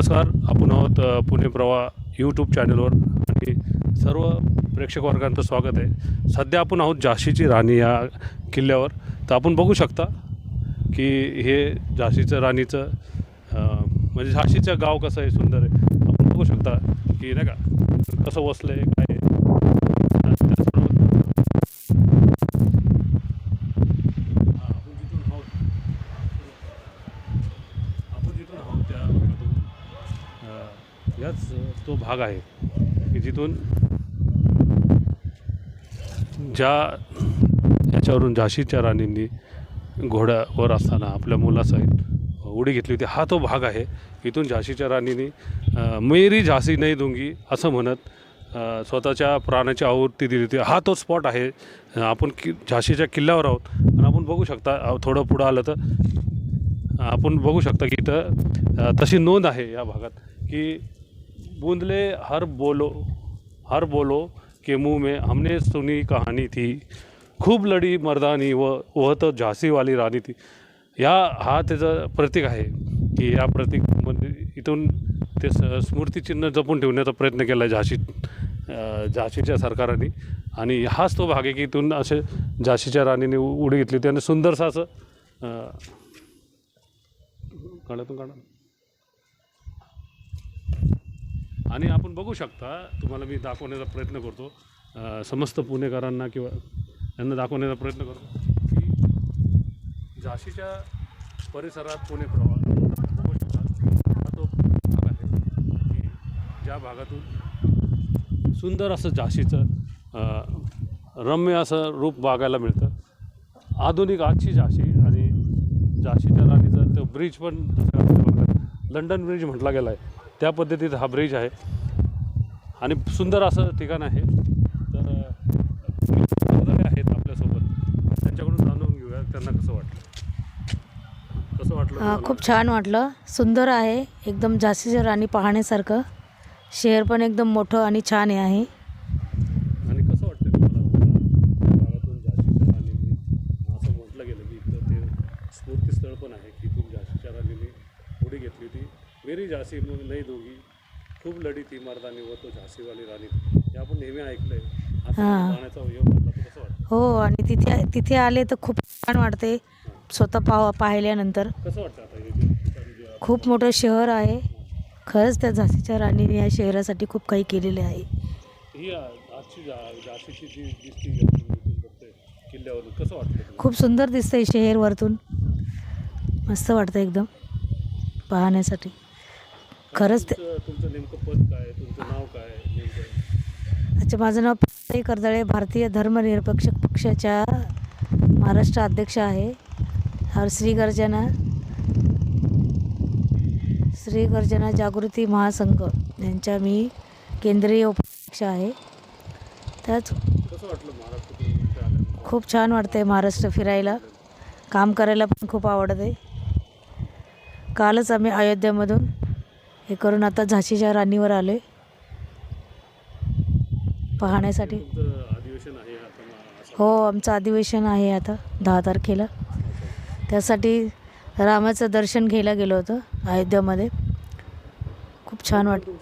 नमस्कार. आपण आहोत पुणे प्रवाह यूट्यूब चॅनलवर आणि सर्व प्रेक्षक वर्गांचं स्वागत आहे. सध्या आपण आहोत झाशीची राणी या किल्ल्यावर. तर आपण बघू शकता की हे झाशीचं राणीचं म्हणजे झाशीचं गाव कसं आहे सुंदर आहे. आपण बघू शकता की नाही का कसं वसलं आहे काय आहे. त्याचबरोबर हा, आपण जिथून आहोत आपण जिथून आहोत त्या भागातून अ, याच तो भाग आहे की जिथून ज्या याच्यावरून झाशीच्या राणींनी घोड्यावर असताना आपल्या मुलासहित उडी घेतली होती. हा तो भाग आहे. इथून झाशीच्या राणीने मेरी झाशी नाही दुंगी असं म्हणत स्वतःच्या प्राणाची आवृत्ती दिली होती. हा तो स्पॉट आहे. आपण कि झाशीच्या किल्ल्यावर आहोत. आणि आपण बघू शकता थोडं पुढं आलं तर आपण बघू शकता की इथं तशी नोंद आहे या भागात की बूंदले हर बोलो हर बोलो के मुंह में हमने सुनी कहानी थी। खूप लढी मर्दानी व वह तर झाशीवाली राणी ती या हा त्याचं प्रतीक आहे की या प्रतीक म्हणजे इथून ते स स्मृतिचिन्ह जपून ठेवण्याचा प्रयत्न केला आहे झाशी झाशीच्या सरकाराने. आणि हाच तो भाग आहे की इथून असे झाशीच्या राणीने उडी घेतली होती. आणि सुंदरसं असं काढातून काढा. आणि आपण बघू शकता तुम्हाला मी दाखवण्याचा प्रयत्न करतो. समस्त पुणेकरांना किंवा यांना दाखवण्याचा प्रयत्न करतो की झाशीच्या परिसरात पुणे प्रवास बघू शकता हा तो भाग आहे की ज्या भागातून सुंदर असं झाशीचं रम्य असं रूप बघायला मिळतं. आधुनिक आजची झाशी आणि झाशीच्या राणीचं तो ब्रिज पण भागात लंडन ब्रिज म्हटला गेला आहे त्या पद्धतीत हा ब्रिज आहे. आणि सुंदर असं ठिकाण आहे. तर मित्रमंडळी आहेत आपल्यासोबत. त्यांच्याकडून जाणून घेऊया त्यांना कसं वाटलं. कसं वाटलं? खूप छान वाटलं. सुंदर आहे. एकदम झाशीचं राणी पाहण्यासारखं. शहर पण एकदम मोठं आणि छान आहे आणि कसं वाटतं झाशीच्या राणीने असं म्हटलं गेलं की इथं ते स्फूर्तीस्थळ पण आहे की इथून झाशीच्या राणीने उडी घेतली होती. मेरी झाशी मग नाही दोघी खूप लढी ती मर्दानी व तो झाशीवाली राणी हे आपण नेहमी ऐकलंय आता हां. योग घडला तर कसं वाटतं? हो आणि तिथे तिथे आले तर खूप छान वाटते. स्वतः पाह पाहिल्यानंतर. कसं वाटतं आता हे जे ठिकाण जे आपण- खूप मोठं शहर आहे. खरंच त्या झाशीच्या राणीने या शहरासाठी खूप काही केलेले आहे. ही आ- आजची झा- झाशीची जी दिसती आपण इथून बघतोय किल्ल्यावरून कसं वाटतं तुम्हाला? खूप सुंदर दिसतंय शहर वरतून. मस्त वाटतं एकदम पाहण्यासाठी. खरंच ते तुमचं तुमचं नेमकं पद काय? तुमचं नाव काय नेमकं? अच्छा माझं नाव पार्वती कर्दळे भारतीय धर्मनिरपेक्ष पक्षाच्या महाराष्ट्र अध्यक्ष आहे. और श्री गर्जना श्री गर्जना जागृती महासंघ यांच्या मी केंद्रीय उपाध्यक्ष आहे. त्याच कसं वाटलं महाराष्ट्रातून इथे आल्यानंतर? खूप छान वाटतं महाराष्ट्र फिरायला. काम करायला पण खूप आवडते कालच आम्ही अयोध्यामधून हे करून आता झाशीच्या राणीवर आलो पाहण्यासाठी. आहे हो आमचं अधिवेशन आहे आता दहा तारखेला. त्यासाठी रामाचं दर्शन घ्यायला गेलो होतो अयोध्यामध्ये. खूप छान वाटतं